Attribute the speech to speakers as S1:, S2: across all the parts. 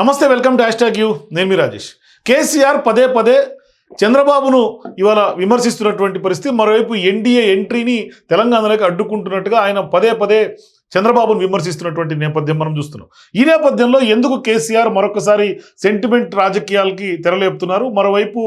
S1: నమస్తే welcome to hash you. నేను మీ రాజేష్. కేసీఆర్ పదే పదే చంద్రబాబును ఇవాళ విమర్శిస్తున్నటువంటి పరిస్థితి. మరోవైపు ఎన్డీఏ ఎంట్రీని తెలంగాణలోకి అడ్డుకుంటున్నట్టుగా ఆయన పదే పదే చంద్రబాబును విమర్శిస్తున్నటువంటి నేపథ్యం మనం చూస్తున్నాం. ఈ నేపథ్యంలో ఎందుకు కేసీఆర్ మరొకసారి సెంటిమెంట్ రాజకీయాలకి తెరలేపుతున్నారు? మరోవైపు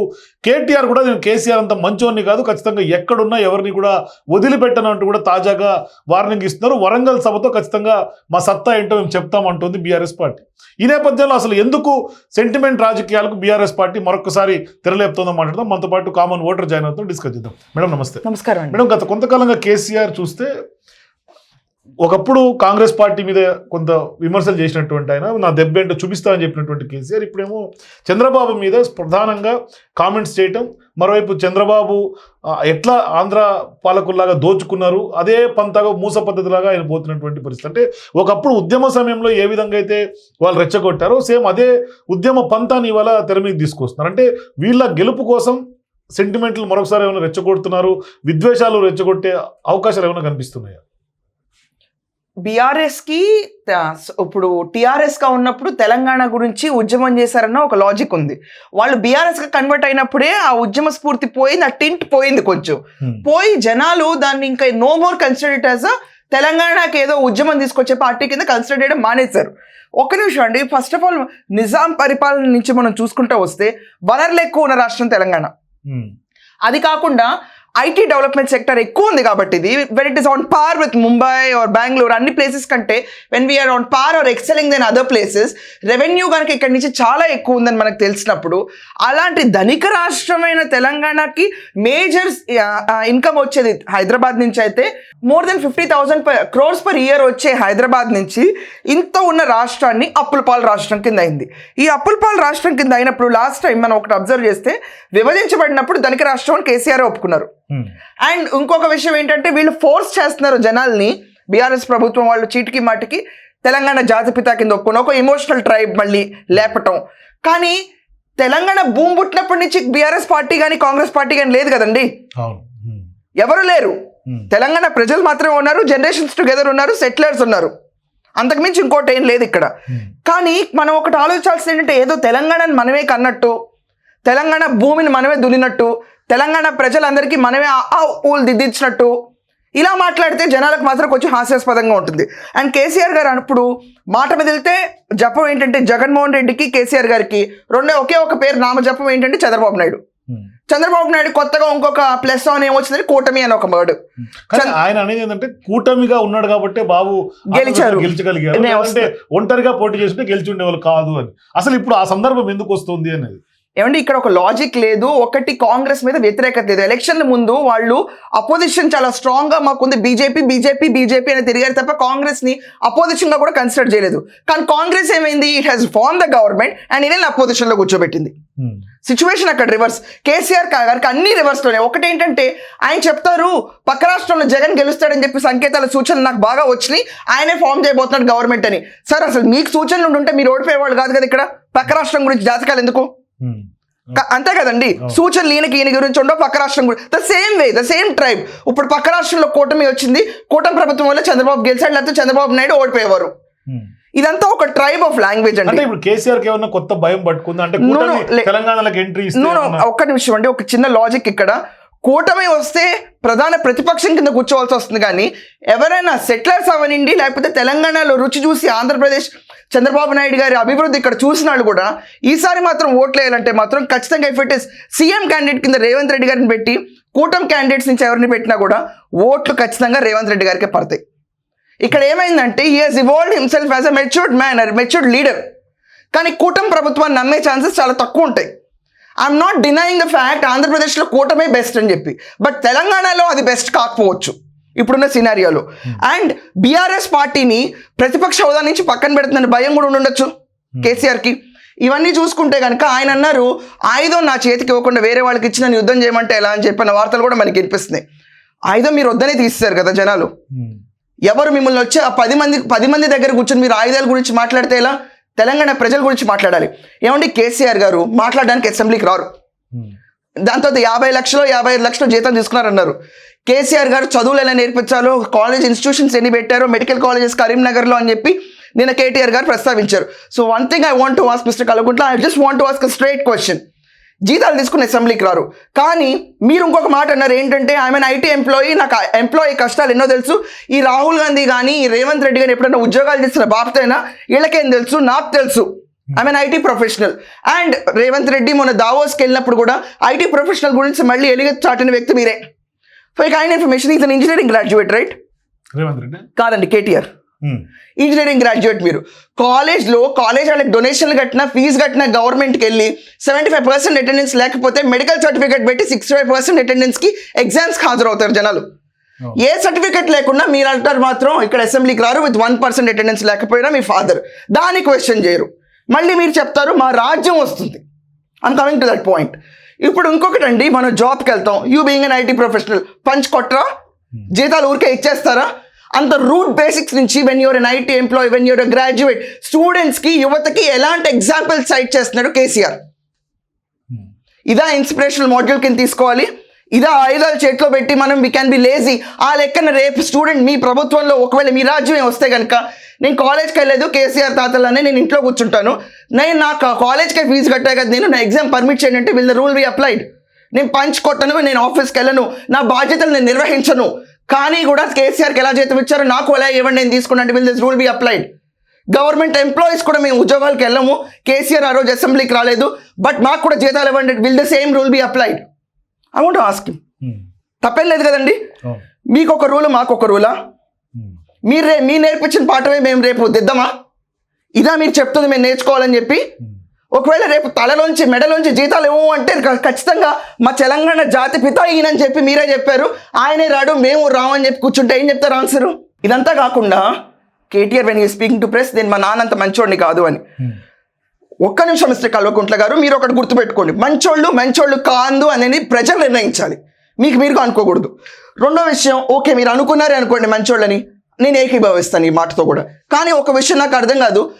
S1: కేటీఆర్ కూడా నేను కేసీఆర్ అంత మంచోని కాదు ఖచ్చితంగా ఎక్కడున్నా ఎవరిని కూడా వదిలిపెట్టనంటూ కూడా తాజాగా వార్నింగ్ ఇస్తున్నారు. వరంగల్ సభతో ఖచ్చితంగా మా సత్తా ఏంటో మేము చెప్తామంటోంది బీఆర్ఎస్ పార్టీ. ఈ నేపథ్యంలో అసలు ఎందుకు సెంటిమెంట్ రాజకీయాలకు బీఆర్ఎస్ పార్టీ మరొకసారి తెరలేపుతుందో మాట్లాడదాం. మనతో పాటు కామన్ ఓటర్ జాయిన్ అవుతాం డిస్కస్ చేద్దాం. మేడం నమస్తే.
S2: నమస్కారం
S1: మేడం గత కొంతకాలంగా కేసీఆర్ చూస్తే ఒకప్పుడు కాంగ్రెస్ పార్టీ మీద కొంత విమర్శలు చేసినటువంటి ఆయన నా దెబ్బ ఏంటో చూపిస్తా అని చెప్పినటువంటి కేసీఆర్ ఇప్పుడేమో చంద్రబాబు మీద ప్రధానంగా కామెంట్స్ చేయటం మరోవైపు చంద్రబాబు ఎట్లా ఆంధ్ర పాలకుల్లాగా దోచుకున్నారు అదే పంతగా మూస పద్ధతిలాగా ఆయన పోతున్నటువంటి పరిస్థితి. అంటే ఒకప్పుడు ఉద్యమ సమయంలో ఏ విధంగా అయితే వాళ్ళు రెచ్చగొట్టారో సేమ్ అదే ఉద్యమ పంతాన్ని ఇవాళ తెర మీద తీసుకొస్తున్నారు. అంటే వీళ్ళ గెలుపు కోసం సెంటిమెంట్లు మరొకసారి ఏమైనా రెచ్చగొడుతున్నారు విద్వేషాలు రెచ్చగొట్టే అవకాశాలు ఏమైనా కనిపిస్తున్నాయా?
S2: బీఆర్ఎస్కి త- ఇప్పుడు టిఆర్ఎస్గా ఉన్నప్పుడు తెలంగాణ గురించి ఉద్యమం చేశారన్న ఒక లాజిక్ ఉంది. వాళ్ళు బీఆర్ఎస్గా కన్వర్ట్ అయినప్పుడే ఆ ఉద్యమ స్ఫూర్తి పోయింది ఆ టింట్ పోయింది కొంచెం. పోయి జనాలు దాన్ని ఇంకా నో మోర్ కన్సిడర్ యాజ్ తెలంగాణకి ఏదో ఉద్యమం తీసుకొచ్చే పార్టీ కింద కన్సిడర్ చేయడం మానేశారు. ఒక నిమిషం అండి. ఫస్ట్ ఆఫ్ ఆల్ నిజాం పరిపాలన నుంచి మనం చూసుకుంటూ వస్తే వనరులు ఎక్కువ ఉన్న రాష్ట్రం తెలంగాణ.
S1: ఉమ్.
S2: అది కాకుండా ఐటీ డెవలప్మెంట్ సెక్టర్ ఎక్కువ ఉంది కాబట్టి ఇది. When it is on par with Mumbai or Bengaluru అన్ని ప్లేసెస్ కంటే when we are on par are excelling than other places revenue కనుక ఇక్కడి నుంచి చాలా ఎక్కువ ఉందని మనకు తెలిసినప్పుడు అలాంటి ధనిక రాష్ట్రమైన తెలంగాణకి మేజర్ ఇన్కమ్ వచ్చేది హైదరాబాద్ నుంచి అయితే more than fifty thousand crores per year వచ్చే హైదరాబాద్ నుంచి ఇంత ఉన్న రాష్ట్రాన్ని అప్పులపాలు రాష్ట్రం కింద అయింది. ఈ అప్పులపాలు రాష్ట్రం కింద అయినప్పుడు లాస్ట్ టైం మనం ఒకటి అబ్జర్వ్ చేస్తే విభజించబడినప్పుడు ధనిక రాష్ట్రం అని కేసీఆర్ ఒప్పుకున్నారు. అండ్ ఇంకొక విషయం ఏంటంటే వీళ్ళు ఫోర్స్ చేస్తున్నారు జనాల్ని. బీఆర్ఎస్ ప్రభుత్వం వాళ్ళు చీటికి మాటికి తెలంగాణ జాతిపిత కింద ఒప్పుకుని ఒక ఎమోషనల్ ట్రైబ్ మళ్ళీ లేపటం. కానీ తెలంగాణ భూమి పుట్టినప్పటి నుంచి బీఆర్ఎస్ పార్టీ కానీ కాంగ్రెస్ పార్టీ కానీ లేదు కదండి.
S1: ఉమ్.
S2: ఎవరు లేరు.
S1: ఉమ్.
S2: తెలంగాణ ప్రజలు మాత్రమే ఉన్నారు జనరేషన్స్ టుగెదర్ ఉన్నారు సెటిలర్స్ ఉన్నారు. అంతకుమించి ఇంకోటి ఏం లేదు ఇక్కడ. కానీ మనం ఒకటి ఆలోచించాల్సింది ఏంటంటే ఏదో తెలంగాణని మనమే కన్నట్టు తెలంగాణ భూమిని మనమే దున్నినట్టు తెలంగాణ ప్రజలందరికీ మనమే ఆ ఊలు దిద్దించినట్టు. ఇలా మాట్లాడితే జనాలకు మాత్రం కొంచెం హాస్యాస్పదంగా ఉంటుంది. అండ్ కేసీఆర్ గారు అప్పుడు మాట మీద వెళ్తే జపం ఏంటంటే జగన్మోహన్ రెడ్డికి కేసీఆర్ గారికి రెండే ఒకే ఒక పేరు నామ జపం ఏంటంటే చంద్రబాబు నాయుడు.
S1: ఉమ్.
S2: చంద్రబాబు నాయుడు కొత్తగా ఇంకొక ప్లస్ అని ఏమొచ్చిందని కూటమి అని ఒక వర్డ్.
S1: ఆయన అనేది ఏంటంటే కూటమిగా ఉన్నాడు కాబట్టి బాబు
S2: గెలిచారు.
S1: గెలిచగలిగారు. ఒంటరిగా పోటీ చేస్తుంటే గెలిచి ఉండేవాళ్ళు కాదు అని. అసలు ఇప్పుడు ఆ సందర్భం ఎందుకు వస్తుంది అనేది.
S2: ఏమంటే ఇక్కడ ఒక లాజిక్ లేదు ఒకటి కాంగ్రెస్ మీద వ్యతిరేకత లేదు. ఎలక్షన్ల ముందు వాళ్ళు అపోజిషన్ చాలా స్ట్రాంగ్గా మాకుంది. బీజేపీ బీజేపీ బీజేపీ అని తిరిగారు తప్ప కాంగ్రెస్ని అపోజిషన్గా కూడా కన్సిడర్ చేయలేదు. కానీ కాంగ్రెస్ ఏమైంది? It has form the government and ఇదే అపోజిషన్లో కూర్చోబెట్టింది. సిచ్యువేషన్ అక్కడ రివర్స్ కేసీఆర్ గారికి అన్ని రివర్స్లోనే. ఒకటేంటంటే ఆయన చెప్తారు పక్క రాష్ట్రంలో జగన్ గెలుస్తాడని చెప్పి సంకేతాల సూచనలు నాకు బాగా వచ్చినాయి. ఆయనే ఫామ్ చేయబోతున్నాడు గవర్నమెంట్ అని. సార్ అసలు మీకు సూచనలు ఉంటే మీరు ఓడిపోయేవాళ్ళు కాదు కదా ఇక్కడ? పక్క రాష్ట్రం గురించి జాతకాలు ఎందుకు? అంతే కదండి.
S1: అవును.
S2: సూచనలు ఈయనకి ఈయన గురించి ఉండవు పక్క రాష్ట్రం గురించి the same way the same tribe ఇప్పుడు పక్క రాష్ట్రంలో కూటమి వచ్చింది కూటమి ప్రభుత్వం వల్ల చంద్రబాబు గెలిచాడు లేకపోతే చంద్రబాబు నాయుడు ఓడిపోయేవారు.
S1: ఉమ్.
S2: ఇదంతా ఒక ట్రైబ్ ఆఫ్ లాంగ్వేజ్
S1: అంటే ఇప్పుడు కేసీఆర్ ఏమన్నా కొత్త భయం పట్టుకుందా? అంటే తెలంగాణలకు ఎంట్రీ
S2: ఒక్క నిమిషం అండి ఒక చిన్న లాజిక్ ఇక్కడ. కూటమి వస్తే ప్రధాన ప్రతిపక్షం కింద కూర్చోవాల్సి వస్తుంది కానీ ఎవరైనా సెటిలర్స్ అవనండి లేకపోతే తెలంగాణలో రుచి చూసి ఆంధ్రప్రదేశ్ చంద్రబాబు నాయుడు గారి అభివృద్ధి ఇక్కడ చూసిన వాళ్ళు కూడా ఈసారి మాత్రం ఓట్లు వేయాలంటే మాత్రం ఖచ్చితంగా ఎఫెక్ట్ ఇస్ సీఎం క్యాండిడేట్ కింద రేవంత్ రెడ్డి గారిని పెట్టి కూటమి క్యాండిడేట్స్ నుంచి ఎవరిని పెట్టినా కూడా ఓట్లు ఖచ్చితంగా రేవంత్ రెడ్డి గారికే పడతాయి. ఇక్కడ ఏమైందంటే ఈ has evolve himself as a matured man matured leader కానీ కూటమి ప్రభుత్వాన్ని నమ్మే ఛాన్సెస్ చాలా తక్కువ ఉంటాయి. I'm not denying the fact ఆంధ్రప్రదేశ్లో కూటమే బెస్ట్ అని చెప్పి. బట్ తెలంగాణలో అది బెస్ట్ కాకపోవచ్చు. ఇప్పుడున్న సినారియోలో అండ్ బీఆర్ఎస్ పార్టీని ప్రతిపక్ష హోదా నుంచి పక్కన పెడుతుందని భయం కూడా ఉండొచ్చు కేసీఆర్కి. ఇవన్నీ చూసుకుంటే కనుక ఆయన అన్నారు ఆయుధం నా చేతికి ఇవ్వకుండా వేరే వాళ్ళకి ఇచ్చి నన్ను యుద్ధం చేయమంటే ఎలా? అని చెప్పిన వార్తలు కూడా మనకి వినిపిస్తున్నాయి. ఆయుధం మీరు వద్దనే తీస్తారు కదా జనాలు.
S1: ఉమ్.
S2: ఎవరు మిమ్మల్ని వచ్చి ఆ పది మంది పది మంది దగ్గర కూర్చొని మీరు ఆయుధాల గురించి మాట్లాడితే ఎలా? తెలంగాణ ప్రజల గురించి మాట్లాడాలి. ఏమండి కేసీఆర్ గారు మాట్లాడడానికి అసెంబ్లీకి రారు.
S1: ఉమ్.
S2: దాంతో యాభై లక్షలు యాభై ఐదు లక్షలు జీతం తీసుకున్నారన్నారు. కేసీఆర్ గారు చదువులు ఎలా నేర్పించాలో కాలేజ్ ఇన్స్టిట్యూషన్స్ ఎన్ని పెట్టారో మెడికల్ కాలేజెస్ కరీంనగర్లో అని చెప్పి నిన్న కేటీఆర్ గారు ప్రస్తావించారు. So one thing I want to ask mister Kalvakuntla I just want to ask straight question జీతాలు తీసుకుని అసెంబ్లీకి రారు. కానీ మీరు ఇంకొక మాట అన్నారు ఏంటంటే ఐ ఐటీ ఎంప్లాయీ నాకు ఎంప్లాయీ కష్టాలు ఎన్నో తెలుసు. ఈ రాహుల్ గాంధీ కానీ ఈ రేవంత్ రెడ్డి కానీ ఎప్పుడైనా ఉద్యోగాలు చేసిన బాబుతైనా వీళ్ళకేం తెలుసు? నాకు తెలుసు. I mean IT professional and Revanth Reddy మొన్న దావోస్కి వెళ్ళినప్పుడు కూడా ఐటీ ప్రొఫెషనల్ గురించి మళ్ళీ ఎలిగ చాటిన వ్యక్తి మీరే. For kind information is an engineering graduate right
S1: Revanth Reddy?
S2: కాదండి కేటీఆర్. ఇంజనీరింగ్ గ్రాడ్యుయేట్ మీరు. కాలేజ్లో కాలేజ్ వాళ్ళకి డొనేషన్లు కట్టిన ఫీజు కట్టిన గవర్నమెంట్కి వెళ్ళి సెవెంటీ ఫైవ్ పర్సెంట్ అటెండెన్స్ లేకపోతే మెడికల్ సర్టిఫికేట్ పెట్టి సిక్స్టీ ఫైవ్ పర్సెంట్ అటెండెన్స్కి ఎగ్జామ్స్కి హాజరవుతారు జనాలు.
S1: అవును.
S2: ఏ సర్టిఫికేట్ లేకుండా మీరు అంటారు మాత్రం ఇక్కడ అసెంబ్లీకి రారు విత్ వన్ పర్సెంట్ అటెండెన్స్ లేకపోయినా మీ ఫాదర్ దాన్ని క్వశ్చన్ చేయరు. మళ్ళీ మీరు చెప్తారు మా రాజ్యం వస్తుంది. I'm coming to that point ఇప్పుడు ఇంకొకటి అండి మనం జాబ్కి వెళ్తాం you being an IT professional punch కొట్రా జీతాలు ఊరికే ఇచ్చేస్తారా? అంత రూట్ బేసిక్స్ నుంచి when you're an IT employee when you're graduate స్టూడెంట్స్కి యువతకి ఎలాంటి ఎగ్జాంపుల్ సైట్ చేస్తున్నాడు కేసీఆర్?
S1: ఉమ్.
S2: ఇదా ఇన్స్పిరేషనల్ మాడ్యూల్ కింద తీసుకోవాలి. ఇదా ఆయుధాలు చేతిలో పెట్టి మనం వీ క్యాన్ బి లేజీ ఆ లెక్కన రేపు స్టూడెంట్ మీ ప్రభుత్వంలో ఒకవేళ మీ రాజ్యమే వస్తే కనుక నేను కాలేజ్కి వెళ్ళలేదు కేసీఆర్ తాతలనే నేను ఇంట్లో కూర్చుంటాను. నేను నా కాలేజ్కే ఫీజు కట్టా కదా నేను నా ఎగ్జామ్ పర్మిట్ చేయండి అంటే will the rule be applied నేను పంచ్ కొట్టను నేను ఆఫీస్కి వెళ్ళను నా బాధ్యతలు నేను నిర్వహించను. కానీ కూడా కేసీఆర్కి ఎలా జీతం ఇచ్చారో నాకు ఎలా ఇవ్వండి నేను తీసుకున్నాను will this rule be applied government employees కూడా మేము ఉద్యోగాలకు వెళ్ళము కేసీఆర్ ఆ రోజు అసెంబ్లీకి రాలేదు బట్ మాకు కూడా జీతాలు ఇవ్వండి will the same rule be applied I want ask. తప్పేం లేదు కదండి. మీకు ఒక రూలు మాకు ఒక రూలా. మీరు రే మీ నేర్పించిన పాఠమే మేము రేపు దిద్దామా? ఇదా మీరు చెప్తుంది మేము నేర్చుకోవాలని చెప్పి?
S1: ఉమ్.
S2: ఒకవేళ రేపు తలలోంచి మెడలోంచి జీతాలు ఏమో అంటే ఖచ్చితంగా మా తెలంగాణ జాతి పిత ఈయనని చెప్పి మీరే చెప్పారు. ఆయనే రాడు మేము రామని చెప్పి కూర్చుంటే ఏం చెప్తారు ఆన్సరు? ఇదంతా కాకుండా KTR when you speaking to press నేను మా నాన్న అంత మంచోడిని కాదు అని.
S1: ఉమ్.
S2: ఒక్క నిమిషం మిస్టర్ కల్వకుంట్ల గారు మీరు ఒకటి గుర్తుపెట్టుకోండి. మంచోళ్ళు మంచోళ్ళు కాదు అనేది ప్రజలు నిర్ణయించాలి. మీకు మీరు అనుకోకూడదు. రెండో విషయం ఓకే మీరు అనుకున్నారే అనుకోండి మంచోళ్ళని. నేను ఏకీభవిస్తాను ఈ మాటతో కూడా. కానీ ఒక విషయం నాకు అర్థం కాదు.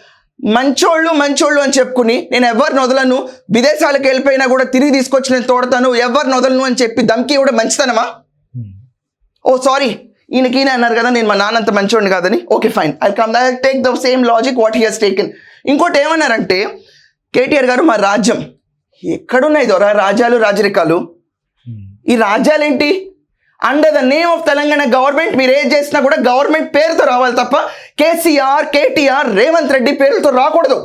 S2: మంచోళ్ళు మంచోళ్ళు అని చెప్పుకుని నేను ఎవరిని వదలను? విదేశాలకు వెళ్ళిపోయినా కూడా తిరిగి తీసుకొచ్చి నేను తోడతాను? ఎవరిని వదలను అని చెప్పి దమ్కి ఇవ్వడం మంచితనమా? ఓ సారీ. ఈయనకి ఈయన అన్నారు కదా నేను మా నాన్నంత మంచోడిని కాదని. Okay fine. I come I take the same logic what he has taken. ఇంకోటి ఏమన్నారంటే కేటీఆర్ గారు మా రాజ్యం. ఎక్కడున్నాయి దొర రాజ్యాలు రాజరికాలు? ఈ రాజ్యాలేంటి? Under the name of Telangana government మీరు ఏం చేసినా కూడా గవర్నమెంట్ పేరుతో రావాలి తప్ప కేసీఆర్ కేటీఆర్ రేవంత్ రెడ్డి పేరుతో రాకూడదు.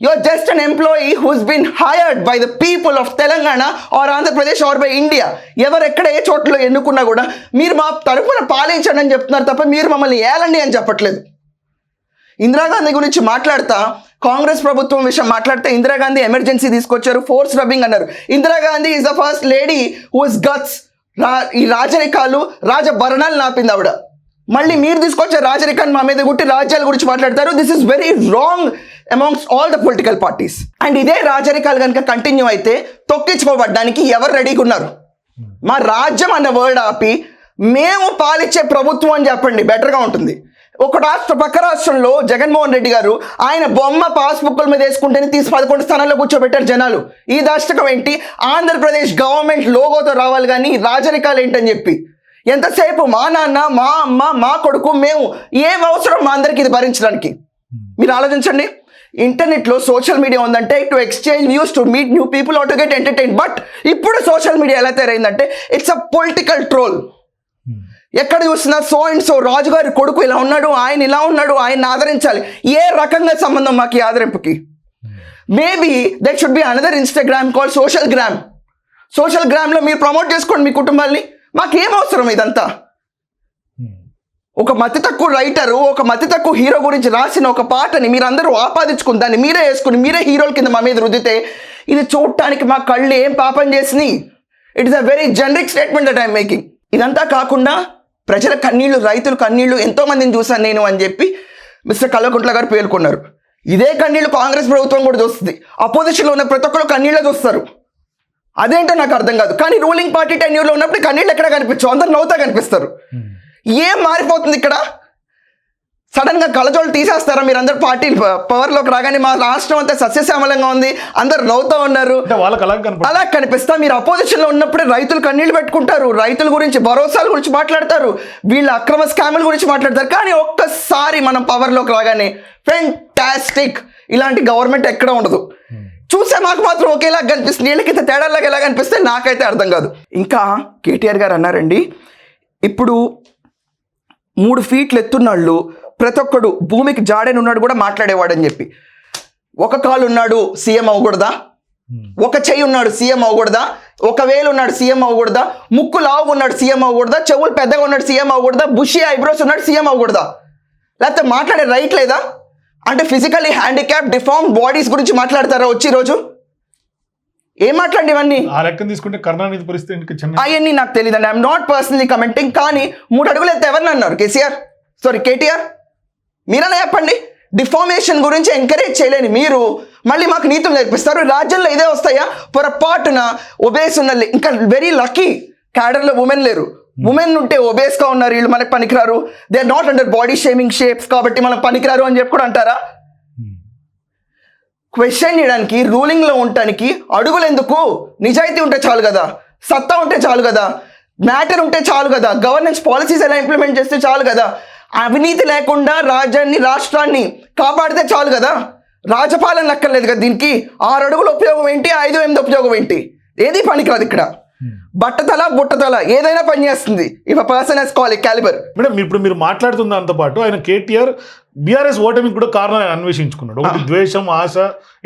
S2: You are just an employee who's been hired by the people of Telangana or Andhra Pradesh or by India ఎవరు ఎక్కడ ఏ చోట్లో ఎన్నుకున్నా కూడా మీరు మా తరఫున పాలించండి అని చెప్తున్నారు తప్ప మీరు మమ్మల్ని ఏలండి అని చెప్పట్లేదు. ఇందిరాగాంధీ గురించి మాట్లాడతా కాంగ్రెస్ ప్రభుత్వం విషయం మాట్లాడితే ఇందిరాగాంధీ ఎమర్జెన్సీ తీసుకొచ్చారు ఫోర్స్ రబ్బింగ్ అన్నారు. Indira Gandhi is the first lady whose guts రా ఈ రాజరికాలు రాజభరణాలు నాపింది ఆవిడ. మళ్ళీ మీరు తీసుకొచ్చే రాజరికాన్ని మా మీద గుట్టి రాజ్యాల గురించి మాట్లాడతారు. This is very wrong amongst all the political parties and ఇదే రాజరికాలు కనుక కంటిన్యూ అయితే తొక్కించుకోబడ్డానికి ఎవరు రెడీగా ఉన్నారు? మా రాజ్యం అన్న వర్డ్ ఆపి మేము పాలిచ్చే ప్రభుత్వం అని చెప్పండి. బెటర్గా ఉంటుంది. ఒక రాష్ట్ర పక్క రాష్ట్రంలో జగన్మోహన్ రెడ్డి గారు ఆయన బొమ్మ పాస్బుక్ల మీద వేసుకుంటేనే తీసి పదకొండు స్థానాల్లో కూర్చోబెట్టారు జనాలు. ఈ దాష్టకం ఏంటి? ఆంధ్రప్రదేశ్ గవర్నమెంట్ లోగోతో రావాలి కానీ రాజరికాలు ఏంటని చెప్పి. ఎంతసేపు మా నాన్న మా అమ్మ మా కొడుకు మేము ఏం అవసరం మా అందరికి ఇది భరించడానికి? మీరు ఆలోచించండి. ఇంటర్నెట్లో సోషల్ మీడియా ఉందంటే to exchange news to meet new people or to get entertain but ఇప్పుడు సోషల్ మీడియా ఎలా తయారైందంటే ఇట్స్ అ పొలిటికల్ ట్రోల్ ఎక్కడ చూసినా సో అండ్ సో రాజుగారి కొడుకు ఇలా ఉన్నాడు ఆయన ఇలా ఉన్నాడు ఆయన ఆదరించాలి. ఏ రకంగా సంబంధం మాకు ఈ ఆదరింపుకి? Maybe that should be another Instagram call social gram social గ్రామ్లో మీరు ప్రమోట్ చేసుకోండి మీ కుటుంబాల్ని. మాకేం అవసరం ఇదంతా? ఒక మతి తక్కువ రైటరు ఒక మతి తక్కువ హీరో గురించి రాసిన ఒక పాటని మీరందరూ ఆపాదించుకుని దాన్ని మీరే వేసుకుని మీరే హీరోల కింద మా మీద రుద్దితే ఇది చూడటానికి మా కళ్ళు ఏం పాపం చేసినాయి? It is a very generic statement that I'm making ఇదంతా కాకుండా ప్రజల కన్నీళ్ళు రైతుల కన్నీళ్ళు ఎంతో మందిని చూశాను నేను అని చెప్పి మిస్టర్ కల్వకుంట్ల గారు పేర్కొన్నారు. ఇదే కన్నీళ్ళు కాంగ్రెస్ ప్రభుత్వం కూడా చూస్తుంది. అపోజిషన్లో ఉన్న ప్రతి ఒక్కరు కన్నీళ్ళు చూస్తారు. అదేంటో నాకు అర్థం కాదు. కానీ రూలింగ్ పార్టీ టెన్యూర్లో ఉన్నప్పుడు కన్నీళ్ళు ఎక్కడ కనిపించవు? అందరు నవ్వుతా కనిపిస్తారు. ఏం మారిపోతుంది ఇక్కడ? సడన్గా కళ్ళజోళ్ళు తీసేస్తారా? మీరు అందరు పార్టీ పవర్లోకి రాగానే మా రాష్ట్రం అంతా సస్యశ్యామలంగా ఉంది. అందరు నవ్వుతూ ఉన్నారు.
S1: వాళ్ళకి
S2: అలా కనిపిస్తా మీరు అపోజిషన్లో ఉన్నప్పుడే రైతులు కన్నీళ్ళు పెట్టుకుంటారు. రైతుల గురించి భరోసాల గురించి మాట్లాడతారు. వీళ్ళ అక్రమ స్కాముల గురించి మాట్లాడతారు. కానీ ఒక్కసారి మనం పవర్లోకి రాగానే ఫెంటాస్టిక్ ఇలాంటి గవర్నమెంట్ ఎక్కడ ఉండదు. చూసే మాకు మాత్రం ఒకేలా కనిపిస్తుంది. వీళ్ళకైతే తేడాలాగా ఎలా కనిపిస్తే నాకైతే అర్థం కాదు. ఇంకా కేటీఆర్ గారు అన్నారండి ఇప్పుడు మూడు ఫీట్లు ఎత్తున్నాళ్ళు ప్రతి ఒక్కడు భూమికి జాడేనున్నాడు కూడా మాట్లాడేవాడని చెప్పి. ఒక కాలు ఉన్నాడు సీఎం అవ్వకూడదా? ఒక చెయ్యి ఉన్నాడు సీఎం అవ్వకూడదా? ఒక వేలు ఉన్నాడు సీఎం అవ్వకూడదా? ముక్కు లావు ఉన్నాడు సీఎం అవ్వకూడదా? చెవులు పెద్దగా ఉన్నాడు సీఎం అవ్వకూడదా? బుషి ఐబ్రోస్ ఉన్నాడు సీఎం అవ్వకూడదా? లేకపోతే మాట్లాడే రైట్ లేదా? అంటే ఫిజికల్లీ హ్యాండిక్యాప్ డిఫార్మ్ బాడీస్ గురించి మాట్లాడతారా వచ్చి రోజు ఏం మాట్లాడి ఇవన్నీ?
S1: ఆ లెక్కన తీసుకుంటే కరుణానిధి పరిస్థితి
S2: అవన్నీ నాకు తెలియదండి ఐఎమ్ నాట్ పర్సనలీ కమెంటింగ్ కానీ మూడు అడుగులు ఎత్తే ఎవరిని అన్నారు? కేసీఆర్? సారీ కేటీఆర్? మీరన్నా చెప్పండి. డిఫార్మేషన్ గురించి ఎంకరేజ్ చేయలేని మీరు మళ్ళీ మాకు నీతులు నేర్పిస్తారు. రాజ్యంలో ఇదే వస్తాయా? పొరపాటున ఒబేస్ ఉన్న లే- ఇంకా వెరీ లక్కీ క్యాడర్లో ఉమెన్ లేరు. ఉమెన్ ఉంటే ఒబేస్గా ఉన్నారు. వీళ్ళు మనకి పనికిరారు. They are not under body shaming shapes కాబట్టి మనం పనికిరారు అని చెప్పి కూడా అంటారా? క్వశ్చన్ చేయడానికి రూలింగ్లో ఉండటానికి అడుగులు ఎందుకు? నిజాయితీ ఉంటే చాలు కదా. సత్తా ఉంటే చాలు కదా. మ్యాటర్ ఉంటే చాలు కదా. గవర్నెన్స్ పాలసీస్ ఎలా ఇంప్లిమెంట్ చేస్తే చాలు కదా. అవినీతి లేకుండా రాజ్యాన్ని రాష్ట్రాన్ని కాపాడితే చాలు కదా? రాజపాలన అక్కర్లేదు కదా దీనికి? ఆరు అడుగుల ఉపయోగం ఏంటి? ఐదు ఎనిమిది ఉపయోగం ఏంటి? ఏది పనికిరాదు ఇక్కడ? బట్టతల బుట్టతల ఏదైనా పనిచేస్తుంది if a person he's call caliber
S1: madam ఇప్పుడు మీరు మాట్లాడుతున్న దాంతో పాటు ఆయన కేటీఆర్ బీఆర్ఎస్ ఓటమికి కూడా కారణం అన్వేషించుకున్నాడు. ఒకటి ద్వేషం ఆశ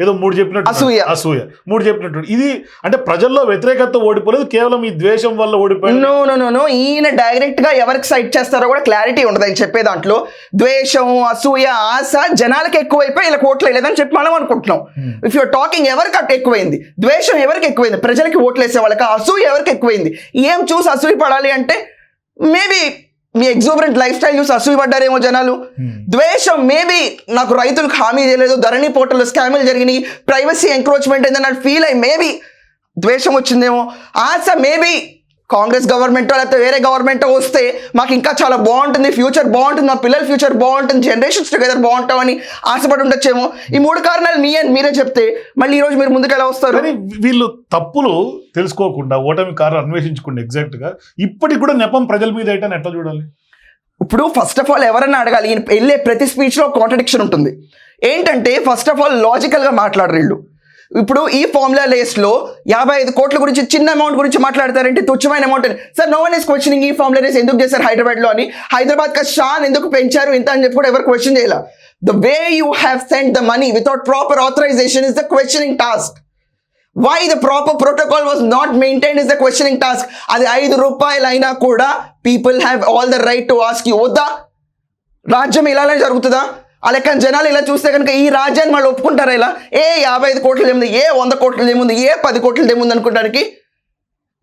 S1: ఏదో మూడు చెప్పినట్టు
S2: అసూయ.
S1: అసూయ. మూడు చెప్పినట్టు ఇది అంటే ప్రజల్లో వ్యతిరేకత ఓడిపోలేదు కేవలం ఈ ద్వేషం వల్ల ఓడిపోయింది
S2: నో నో నో నో ఈయన డైరెక్ట్గా ఎవరికి సైట్ చేస్తారో కూడా క్లారిటీ ఉండదు ఆయన చెప్పే దాంట్లో ద్వేషం అసూయ ఆశ జనాలకి ఎక్కువైపోయి ఇలా ఓట్లు వేయలేదని చెప్పి మనం అనుకుంటున్నాం. ఇఫ్ యూర్ టాకింగ్ ఎవరికి అట్ట ఎక్కువైంది? ద్వేషం ఎవరికి ఎక్కువైంది? ప్రజలకి ఓట్లు వేసే వాళ్ళకి అసూయ ఎవరికి ఎక్కువైంది. ఏం చూసి అసూయ పడాలి అంటే మేబీ మీ ఎగ్జూబరెంట్ లైఫ్ స్టైల్ చూసి అసూయ పడ్డారేమో జనాలు ద్వేషం మేబీ నాకు రైతులకు హామీ చేయలేదు ధరణి పోర్టల్ స్కాములు జరిగినాయి ప్రైవసీ ఎంక్రోచ్మెంట్ అయిందని నాకు ఫీల్ అయ్యి మేబీ ద్వేషం వచ్చిందేమో. ఆశ మేబీ కాంగ్రెస్ గవర్నమెంట్ లేకపోతే వేరే గవర్నమెంట్ వస్తే మాకు ఇంకా చాలా బాగుంటుంది ఫ్యూచర్ బాగుంటుంది మా పిల్లల ఫ్యూచర్ బాగుంటుంది జనరేషన్స్ టుగెదర్ బాగుంటామని ఆశపడి ఉండొచ్చేమో. ఈ మూడు కారణాలు మీ అని మీరే చెప్తే మళ్ళీ ఈ రోజు మీరు ముందుకు ఎలా వస్తారు?
S1: వీళ్ళు తప్పులు తెలుసుకోకుండా ఓటమి కారణం అన్వేషించకుండా ఎగ్జాక్ట్గా ఇప్పటికి కూడా నెపం ప్రజల మీద ఏంటని ఎట్లా చూడాలి?
S2: ఇప్పుడు ఫస్ట్ ఆఫ్ ఆల్ ఎవరైనా అడగాలి వెళ్ళే ప్రతి స్పీచ్లో కాంట్రడిక్షన్ ఉంటుంది. ఏంటంటే ఫస్ట్ ఆఫ్ ఆల్ లాజికల్గా మాట్లాడరు వీళ్ళు. ఇప్పుడు ఈ ఫార్ములా లేస్లో యాభై ఐదు కోట్ల గురించి చిన్న అమౌంట్ గురించి మాట్లాడతారంటే తుచ్చమైన అమౌంట్ అని. Sir no one is questioning ఈ ఫార్ములా రేస్ ఎందుకు చేశారు హైదరాబాద్లో అని. హైదరాబాద్ కా షాన్ ఎందుకు పెంచారు ఇంత అని చెప్పి కూడా ఎవరు క్వశ్చన్ చేయాల. The way you have send the money without proper authorization is the questioning task why the proper protocol was not maintain is the questioning task అది ఐదు రూపాయలు అయినా కూడా people have all the right to ask you వద్దా? రాజ్యం ఇలానే జరుగుతుందా? లెక్క జనాలు ఇలా చూస్తే కనుక ఈ రాజ్యాన్ని వాళ్ళు ఒప్పుకుంటారా ఇలా? ఏ యాభై ఐదు కోట్లు ఏముంది ఏ వంద కోట్లు ఏముంది ఏ పది కోట్లు ఏముంది అనుకోవడానికి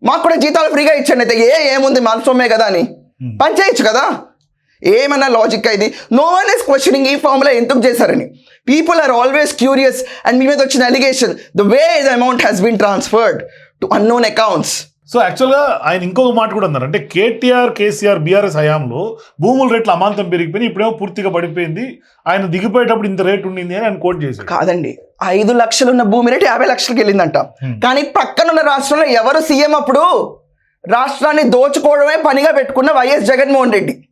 S2: మాకు కూడా జీతాలు ఫ్రీగా ఇచ్చండి అయితే ఏ ఏముంది మన సొమ్మే కదా అని. పని చేయొచ్చు కదా? ఏమన్నా లాజిక్ ఇది? నో వన్ ఇస్ క్వశ్చనింగ్ ఈ ఫార్ములా ఎందుకు చేశారని. People are always curious and మీ మీద వచ్చిన allegation the way the amount has been transferred to unknown accounts
S1: so యాక్చువల్గా ఆయన ఇంకొక మాట కూడా అన్నారు. అంటే కేటీఆర్ కేసీఆర్ బీఆర్ఎస్ హయాంలో భూముల రేట్లు అమాంతం పెరిగిపోయి ఇప్పుడేమో పూర్తిగా పడిపోయింది. ఆయన దిగిపోయేటప్పుడు ఇంత రేట్ ఉండింది అని ఆయన కోట్ చేశారు.
S2: కాదండి. ఐదు లక్షలు ఉన్న భూమి రేటు యాభై లక్షలకి వెళ్ళిందంట. కానీ పక్కనున్న రాష్ట్రంలో ఎవరు సీఎం అప్పుడు? రాష్ట్రాన్ని దోచుకోవడమే పనిగా పెట్టుకున్న వైఎస్ జగన్మోహన్ రెడ్డి.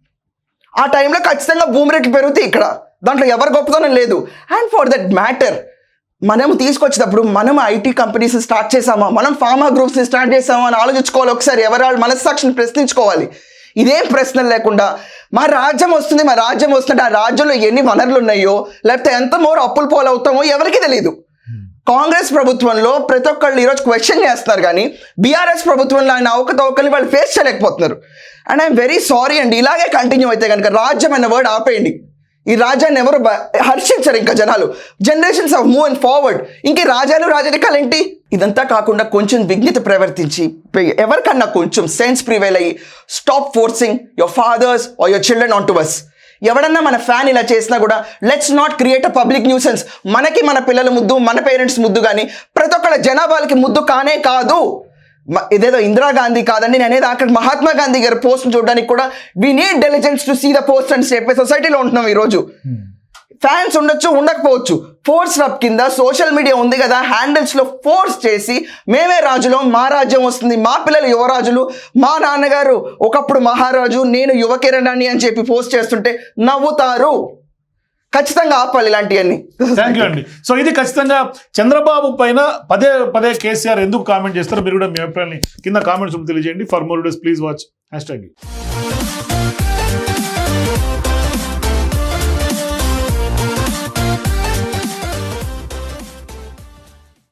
S2: ఆ టైంలో ఖచ్చితంగా భూమి రేట్లు పెరుగుతాయి ఇక్కడ. దాంట్లో ఎవరు గొప్పతనం లేదు. అండ్ ఫర్ దట్ మ్యాటర్ మనం తీసుకొచ్చేటప్పుడు మనం ఐటీ కంపెనీస్ స్టార్ట్ చేసామా మనం ఫార్మా గ్రూప్స్ స్టార్ట్ చేసామా అని ఆలోచించుకోవాలి ఒకసారి. ఎవరు మనస్సాక్షిని ప్రశ్నించుకోవాలి. ఇదేం ప్రశ్నలు లేకుండా మా రాజ్యం వస్తుంది మా రాజ్యం వస్తుంటే ఆ రాజ్యంలో ఎన్ని వనరులు ఉన్నాయో లేకపోతే ఎంత మోర్ అప్పులు పోలవుతామో ఎవరికి తెలియదు కాంగ్రెస్ ప్రభుత్వంలో ప్రతి ఒక్కళ్ళు ఈరోజు క్వశ్చన్ చేస్తున్నారు కానీ బీఆర్ఎస్ ప్రభుత్వంలో ఆయన అవకతవకల్ని వాళ్ళు ఫేస్ చేయలేకపోతున్నారు. అండ్ ఐఎమ్ వెరీ సారీ అండి. ఇలాగే కంటిన్యూ అయితే కనుక రాజ్యం అన్న వర్డ్ ఆపేయండి. ఈ రాజాని ఎవరు హర్షించరు ఇంకా జనాలు. Generations of move and forward ఇంక రాజాలు రాజరికాలు ఏంటి? ఇదంతా కాకుండా కొంచెం విజ్ఞత ప్రవర్తించి ఎవరికన్నా కొంచెం సెన్స్ ప్రివైల్ అయ్యి stop forcing your fathers or your children on to us ఎవడన్నా మన ఫ్యాన్ ఇలా చేసినా కూడా let's not create a public nuisance మనకి మన పిల్లల ముద్దు మన పేరెంట్స్ ముద్దు కానీ ప్రతి ఒక్కళ్ళ జనాభాలకి ముద్దు కానే కాదు. ఇదేదో ఇందిరాగాంధీ కాదండి నేను అనేది అక్కడ మహాత్మా గాంధీ గారి పోస్ట్ చూడడానికి కూడా we need diligence to see the post అని చెప్పే సొసైటీలో ఉంటున్నాం ఈరోజు. ఫ్యాన్స్ ఉండొచ్చు ఉండకపోవచ్చు. ఫోర్స్ రబ్ కింద సోషల్ మీడియా ఉంది కదా హ్యాండిల్స్లో ఫోర్స్ చేసి మేమే రాజులో మా రాజ్యం వస్తుంది మా పిల్లలు యువరాజులు మా నాన్నగారు ఒకప్పుడు మహారాజు నేను యువకిరణాన్ని అని చెప్పి పోస్ట్ చేస్తుంటే నవ్వుతారు. ఖచ్చితంగా ఆపాలి ఇలాంటివన్నీ.
S1: థ్యాంక్ యూ అండి. సో ఇది ఖచ్చితంగా చంద్రబాబు పైన పదే పదే కేసీఆర్ ఎందుకు కామెంట్ చేస్తారో మీరు కూడా మీ అభిప్రాయాన్ని కింద కామెంట్స్ తెలియజేయండి. For more days please watch hashtag